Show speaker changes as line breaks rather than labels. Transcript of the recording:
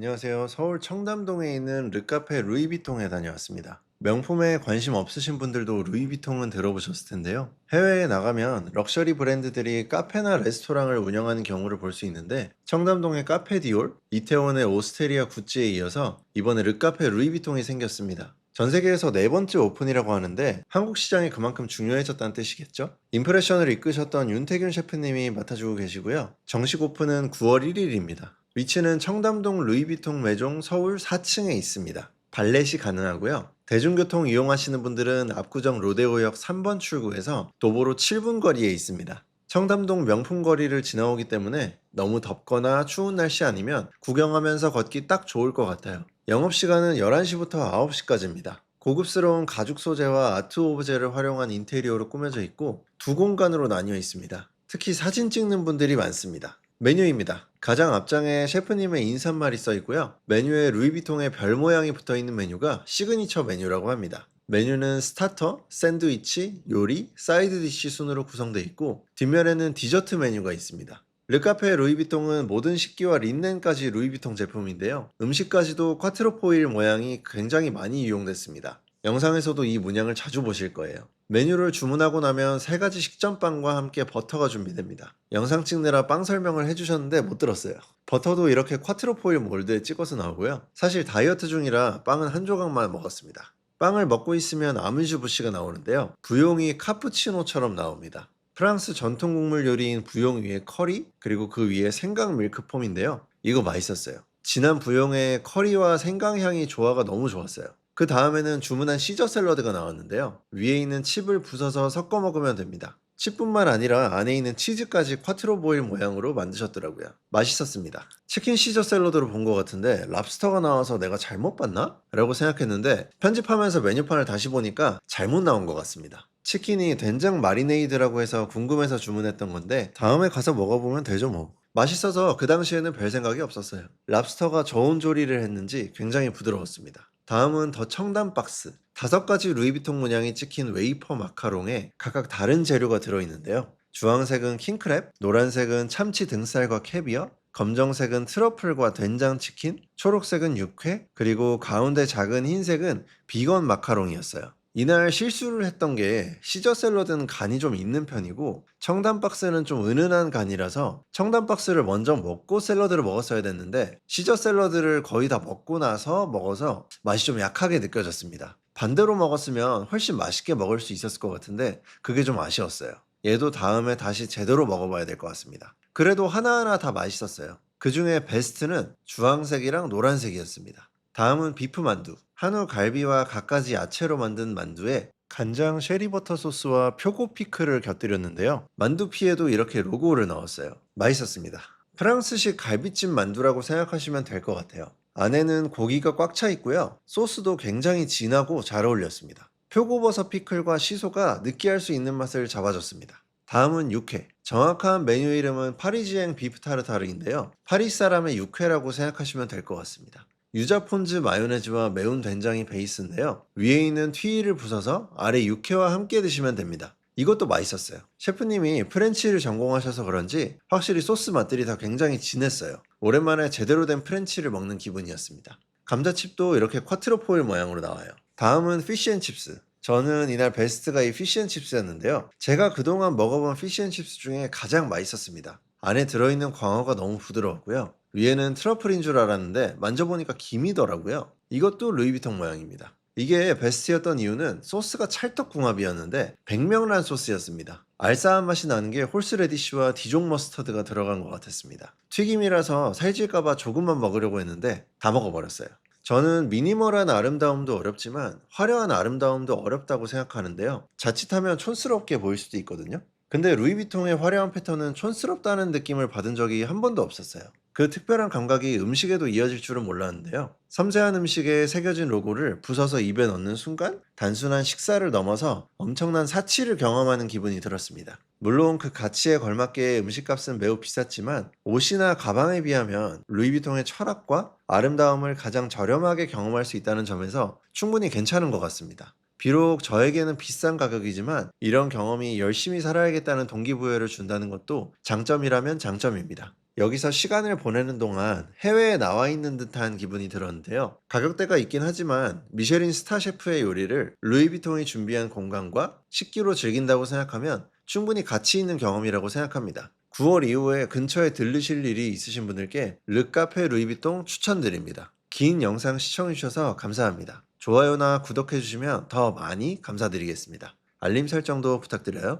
안녕하세요. 서울 청담동에 있는 르카페 루이비통에 다녀왔습니다. 명품에 관심 없으신 분들도 루이비통은 들어보셨을 텐데요. 해외에 나가면 럭셔리 브랜드들이 카페나 레스토랑을 운영하는 경우를 볼 수 있는데 청담동의 카페 디올, 이태원의 오스테리아 구찌에 이어서 이번에 르카페 루이비통이 생겼습니다. 전 세계에서 네 번째 오픈이라고 하는데 한국 시장이 그만큼 중요해졌다는 뜻이겠죠? 임프레션을 이끄셨던 윤태균 셰프님이 맡아주고 계시고요. 정식 오픈은 9월 1일입니다. 위치는 청담동 루이비통 매종 서울 4층에 있습니다. 발렛이 가능하고요. 대중교통 이용하시는 분들은 압구정 로데오역 3번 출구에서 도보로 7분 거리에 있습니다. 청담동 명품 거리를 지나오기 때문에 너무 덥거나 추운 날씨 아니면 구경하면서 걷기 딱 좋을 것 같아요. 영업시간은 11시부터 9시까지입니다. 고급스러운 가죽 소재와 아트 오브제를 활용한 인테리어로 꾸며져 있고 두 공간으로 나뉘어 있습니다. 특히 사진 찍는 분들이 많습니다. 메뉴입니다. 가장 앞장에 셰프님의 인사말이 써 있고요. 메뉴에 루이비통의 별 모양이 붙어 있는 메뉴가 시그니처 메뉴라고 합니다. 메뉴는 스타터, 샌드위치, 요리, 사이드 디시 순으로 구성되어 있고 뒷면에는 디저트 메뉴가 있습니다. 르카페 루이비통은 모든 식기와 린넨까지 루이비통 제품인데요. 음식까지도 쿼트로포일 모양이 굉장히 많이 이용됐습니다. 영상에서도 이 문양을 자주 보실 거예요. 메뉴를 주문하고 나면 세 가지 식전빵과 함께 버터가 준비됩니다. 영상 찍느라 빵 설명을 해주셨는데 못 들었어요. 버터도 이렇게 쿼트로 포일 몰드에 찍어서 나오고요. 사실 다이어트 중이라 빵은 한 조각만 먹었습니다. 빵을 먹고 있으면 아뮤즈 부시가 나오는데요. 부용이 카푸치노처럼 나옵니다. 프랑스 전통 국물 요리인 부용 위에 커리 그리고 그 위에 생강 밀크폼인데요. 이거 맛있었어요. 진한 부용에 커리와 생강 향이 조화가 너무 좋았어요. 그 다음에는 주문한 시저 샐러드가 나왔는데요. 위에 있는 칩을 부숴서 섞어 먹으면 됩니다. 칩뿐만 아니라 안에 있는 치즈까지 쿼트로 보일 모양으로 만드셨더라고요. 맛있었습니다. 치킨 시저 샐러드로 본 것 같은데 랍스터가 나와서 내가 잘못 봤나? 라고 생각했는데 편집하면서 메뉴판을 다시 보니까 잘못 나온 것 같습니다. 치킨이 된장 마리네이드라고 해서 궁금해서 주문했던 건데 다음에 가서 먹어보면 되죠 뭐. 맛있어서 그 당시에는 별 생각이 없었어요. 랍스터가 저온 조리를 했는지 굉장히 부드러웠습니다. 다음은 더 청담 박스. 다섯 가지 루이비통 문양이 찍힌 웨이퍼 마카롱에 각각 다른 재료가 들어있는데요. 주황색은 킹크랩, 노란색은 참치 등살과 캐비어, 검정색은 트러플과 된장치킨, 초록색은 육회, 그리고 가운데 작은 흰색은 비건 마카롱이었어요. 이날 실수를 했던 게 시저 샐러드는 간이 좀 있는 편이고 청담 박스는 좀 은은한 간이라서 청담 박스를 먼저 먹고 샐러드를 먹었어야 됐는데 시저 샐러드를 거의 다 먹고 나서 먹어서 맛이 좀 약하게 느껴졌습니다. 반대로 먹었으면 훨씬 맛있게 먹을 수 있었을 것 같은데 그게 좀 아쉬웠어요. 얘도 다음에 다시 제대로 먹어봐야 될 것 같습니다. 그래도 하나하나 다 맛있었어요. 그 중에 베스트는 주황색이랑 노란색이었습니다. 다음은 비프 만두. 한우 갈비와 갖가지 야채로 만든 만두에 간장 쉐리버터 소스와 표고 피클을 곁들였는데요. 만두 피에도 이렇게 로고를 넣었어요. 맛있었습니다. 프랑스식 갈비찜 만두라고 생각하시면 될 것 같아요. 안에는 고기가 꽉 차 있고요. 소스도 굉장히 진하고 잘 어울렸습니다. 표고버섯 피클과 시소가 느끼할 수 있는 맛을 잡아줬습니다. 다음은 육회. 정확한 메뉴 이름은 파리지앵 비프 타르타르인데요. 파리 사람의 육회라고 생각하시면 될 것 같습니다. 유자 폰즈 마요네즈와 매운 된장이 베이스인데요. 위에 있는 튀이를 부숴서 아래 육회와 함께 드시면 됩니다. 이것도 맛있었어요. 셰프님이 프렌치를 전공하셔서 그런지 확실히 소스 맛들이 다 굉장히 진했어요. 오랜만에 제대로 된 프렌치를 먹는 기분이었습니다. 감자칩도 이렇게 쿼트로 포일 모양으로 나와요. 다음은 피쉬앤칩스. 저는 이날 베스트가 이 피쉬앤칩스였는데요. 제가 그동안 먹어본 피쉬앤칩스 중에 가장 맛있었습니다. 안에 들어있는 광어가 너무 부드러웠고요. 위에는 트러플인 줄 알았는데 만져보니까 김이더라고요. 이것도 루이비통 모양입니다. 이게 베스트였던 이유는 소스가 찰떡궁합이었는데 백명란 소스였습니다. 알싸한 맛이 나는 게 홀스레디쉬와 디종 머스터드가 들어간 것 같았습니다. 튀김이라서 살찔까봐 조금만 먹으려고 했는데 다 먹어버렸어요. 저는 미니멀한 아름다움도 어렵지만 화려한 아름다움도 어렵다고 생각하는데요. 자칫하면 촌스럽게 보일 수도 있거든요. 근데 루이비통의 화려한 패턴은 촌스럽다는 느낌을 받은 적이 한 번도 없었어요. 그 특별한 감각이 음식에도 이어질 줄은 몰랐는데요. 섬세한 음식에 새겨진 로고를 부숴서 입에 넣는 순간 단순한 식사를 넘어서 엄청난 사치를 경험하는 기분이 들었습니다. 물론 그 가치에 걸맞게 음식값은 매우 비쌌지만 옷이나 가방에 비하면 루이비통의 철학과 아름다움을 가장 저렴하게 경험할 수 있다는 점에서 충분히 괜찮은 것 같습니다. 비록 저에게는 비싼 가격이지만 이런 경험이 열심히 살아야겠다는 동기부여를 준다는 것도 장점이라면 장점입니다. 여기서 시간을 보내는 동안 해외에 나와 있는 듯한 기분이 들었는데요. 가격대가 있긴 하지만 미쉐린 스타 셰프의 요리를 루이비통이 준비한 공간과 식기로 즐긴다고 생각하면 충분히 가치 있는 경험이라고 생각합니다. 9월 이후에 근처에 들르실 일이 있으신 분들께 르카페 루이비통 추천드립니다. 긴 영상 시청해주셔서 감사합니다. 좋아요나 구독해주시면 더 많이 감사드리겠습니다. 알림 설정도 부탁드려요.